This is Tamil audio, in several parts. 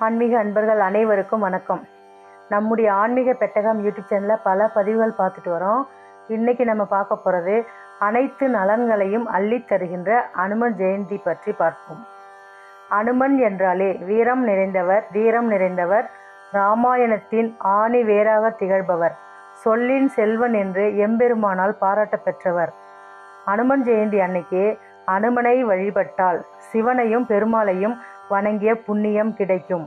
ஆன்மீக அன்பர்கள் அனைவருக்கும் வணக்கம். நம்முடைய ஆன்மீக பெட்டகம் யூடியூப் சேனலில் பல பதிவுகள் பார்த்துட்டு வரோம். இன்னைக்கு நம்ம பார்க்க போகிறது அனைத்து நலன்களையும் அள்ளித் தருகின்ற அனுமன் ஜெயந்தி பற்றி பார்ப்போம். அனுமன் என்றாலே வீரம் நிறைந்தவர் தீரம் நிறைந்தவர் ராமாயணத்தின் ஆணி வேராக திகழ்பவர் சொல்லின் செல்வன் என்று எம்பெருமானால் பாராட்ட பெற்றவர் அனுமன் ஜெயந்தி அன்னைக்கு அனுமனை வழிபட்டால் சிவனையும் பெருமாளையும் வணங்கிய புண்ணியம் கிடைக்கும்.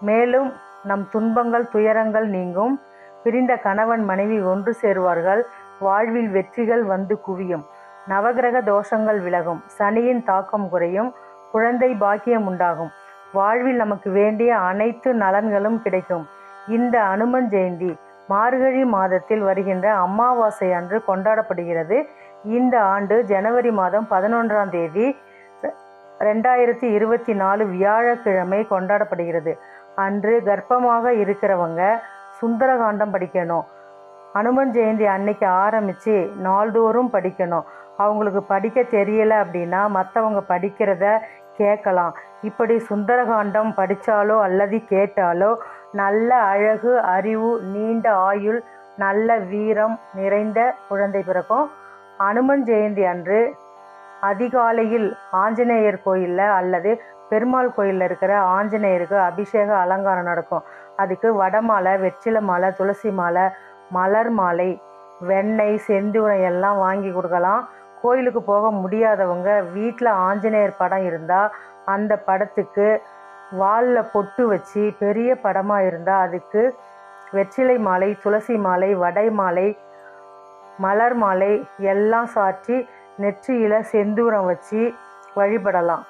மேலும் நம் துன்பங்கள் துயரங்கள் நீங்கும். பிரிந்த கணவன் மனைவி ஒன்று சேருவார்கள். வாழ்வில் வெற்றிகள் வந்து குவியும். நவகிரக தோஷங்கள் விலகும். சனியின் தாக்கம் குறையும். குழந்தை பாக்கியம் உண்டாகும். வாழ்வில் நமக்கு வேண்டிய அனைத்து நலன்களும் கிடைக்கும். இந்த அனுமன் ஜெயந்தி மார்கழி மாதத்தில் வருகின்ற அமாவாசை அன்று கொண்டாடப்படுகிறது. இந்த ஆண்டு ஜனவரி மாதம் பதினொன்றாம் தேதி ரெண்டாயிரத்தி இருபத்தி நாலு வியாழக்கிழமை கொண்டாடப்படுகிறது. அன்று கர்ப்பமாக இருக்கிறவங்க சுந்தரகாண்டம் படிக்கணும். அனுமன் ஜெயந்தி அன்னைக்கு ஆரம்பித்து நாள்தோறும் படிக்கணும். அவங்களுக்கு படிக்க தெரியல அப்படின்னா மற்றவங்க படிக்கிறத கேட்கலாம். இப்படி சுந்தரகாண்டம் படித்தாலோ அல்லது கேட்டாலோ நல்ல அழகு அறிவு நீண்ட ஆயுள் நல்ல வீரம் நிறைந்த குழந்தை பிறக்கும். அனுமன் ஜெயந்தி அன்று அதிகாலையில் ஆஞ்சநேயர் கோயிலில் அல்லது பெருமாள் கோயிலில் இருக்கிற ஆஞ்சநேயருக்கு அபிஷேக அலங்காரம் நடக்கும். அதுக்கு வடமாலை வெற்றிலை மாலை துளசி மாலை மலர் மாலை வெண்ணெய் செந்துணை எல்லாம் வாங்கி கொடுக்கலாம். கோயிலுக்கு போக முடியாதவங்க வீட்டில் ஆஞ்சநேயர் படம் இருந்தால் அந்த படத்துக்கு வாலில் பொட்டு வச்சு பெரிய படமாக இருந்தால் அதுக்கு வெற்றிலை மாலை துளசி மாலை வடை மாலை மலர் மாலை எல்லாம் சாற்றி நெற்றியில் செந்தூரம் வச்சு வழிபடலாம்.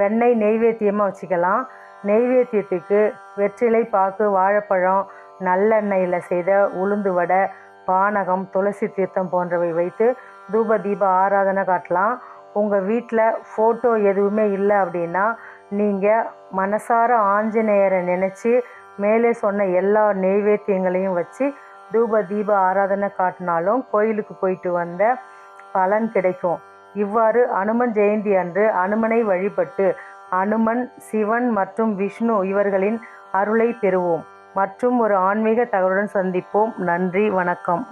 வெண்ணெய் நெய்வேத்தியமாக வச்சுக்கலாம். நெய்வேத்தியத்துக்கு வெற்றிலை பாக்கு வாழைப்பழம் நல்லெண்ணெயில் செய்த உளுந்து வடை பானகம் துளசி தீர்த்தம் போன்றவை வைத்து தூப தீப ஆராதனை காட்டலாம். உங்கள் வீட்டில் ஃபோட்டோ எதுவுமே இல்லை அப்படின்னா நீங்கள் மனசார ஆஞ்சநேயரை நினச்சி மேலே சொன்ன எல்லா நெய்வேத்தியங்களையும் வச்சு தூப தீப ஆராதனை காட்டினாலும் கோயிலுக்கு போயிட்டு வந்த பலன் கிடைக்கும். இவ்வாறு அனுமன் ஜெயந்தி அன்று அனுமனை வழிபட்டு அனுமன் சிவன் மற்றும் விஷ்ணு இவர்களின் அருளை பெறுவோம். மற்றும் ஒரு ஆன்மீக தகவலுடன் சந்திப்போம். நன்றி வணக்கம்.